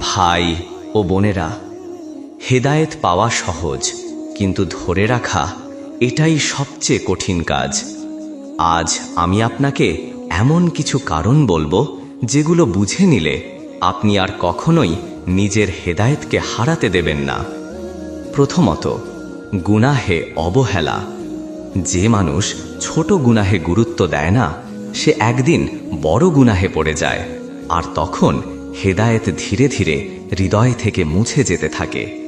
ভাই ও বোনেরা, হেদায়েত পাওয়া সহজ, কিন্তু ধরে রাখা এটাই সবচেয়ে কঠিন কাজ। আজ আমি আপনাকে এমন কিছু কারণ বলব যেগুলো বুঝে নিলে আপনি আর কখনোই নিজের হেদায়েতকে হারাতে দেবেন না। প্রথমত, গুনাহে অবহেলা। যে মানুষ ছোট গুনাহে গুরুত্ব দেয় না, সে একদিন বড় গুনাহে পড়ে যায়, আর তখন হেদায়েত ধীরে ধীরে হৃদয় থেকে মুছে যেতে থাকে।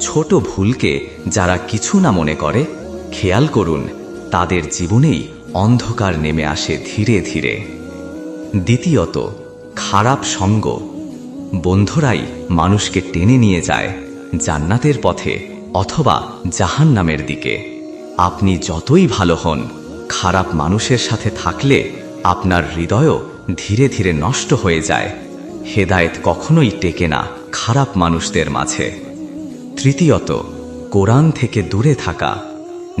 ছোট ভুলকে যারা কিছু না মনে করে, খেয়াল করুন, তাদের জীবনেই অন্ধকার নেমে আসে ধীরে ধীরে। দ্বিতীয়ত, খারাপ সঙ্গ। বন্ধুরাই মানুষকে টেনে নিয়ে যায় জান্নাতের পথে অথবা জাহান্নামের দিকে। আপনি যতই ভালো হন, খারাপ মানুষের সাথে থাকলে আপনার হৃদয়ও ধীরে ধীরে নষ্ট হয়ে যায়। হেদায়েত কখনোই টেকে না খারাপ মানুষদের মাঝে। তৃতীয়ত, কোরআন থেকে দূরে থাকা।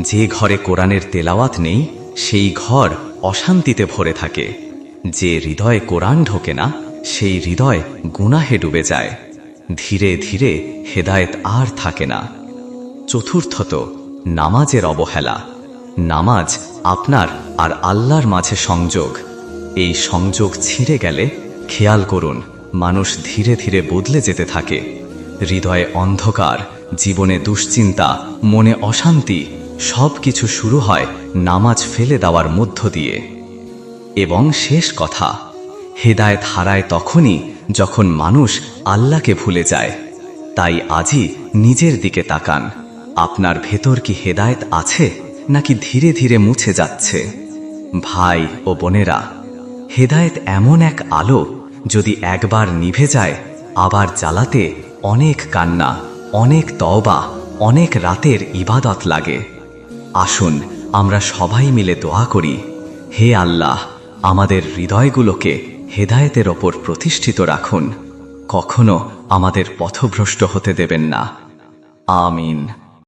যে ঘরে কোরআনের তেলাওয়াত নেই, সেই ঘর অশান্তিতে ভরে থাকে। যে হৃদয়ে কোরআন ঢোকে না, সেই হৃদয় গুনাহে ডুবে যায়। ধীরে ধীরে হেদায়েত আর থাকে না। চতুর্থত, নামাজের অবহেলা। নামাজ আপনার আর আল্লাহর মাঝে সংযোগ। এই সংযোগ ছিঁড়ে গেলে খেয়াল করুন মানুষ ধীরে ধীরে বদলে যেতে থাকে। হৃদয়ে অন্ধকার, জীবনে দুশ্চিন্তা, মনে অশান্তি সব কিছু শুরু হয় নামাজ ফেলে দেওয়ার মধ্য দিয়ে। এবং শেষ কথা, হেদায়েত হারায় তখনই যখন মানুষ আল্লাহকে ভুলে যায়। তাই আজই নিজের দিকে তাকান। আপনার ভেতর কি হেদায়ত আছে, নাকি ধীরে ধীরে মুছে যাচ্ছে? ভাই ও বোনেরা, হেদায়েত এমন এক আলো যদি একবার নিভে যায়, আবার জ্বালাতে অনেক কান্না, অনেক তওবা, অনেক রাতের ইবাদত লাগে। আসুন, আমরা সবাই মিলে দোয়া করি, হে আল্লাহ, আমাদের হৃদয়গুলোকে হেদায়েতের ওপর প্রতিষ্ঠিত রাখুন। কখনো আমাদের পথভ্রষ্ট হতে দেবেন না। আমিন।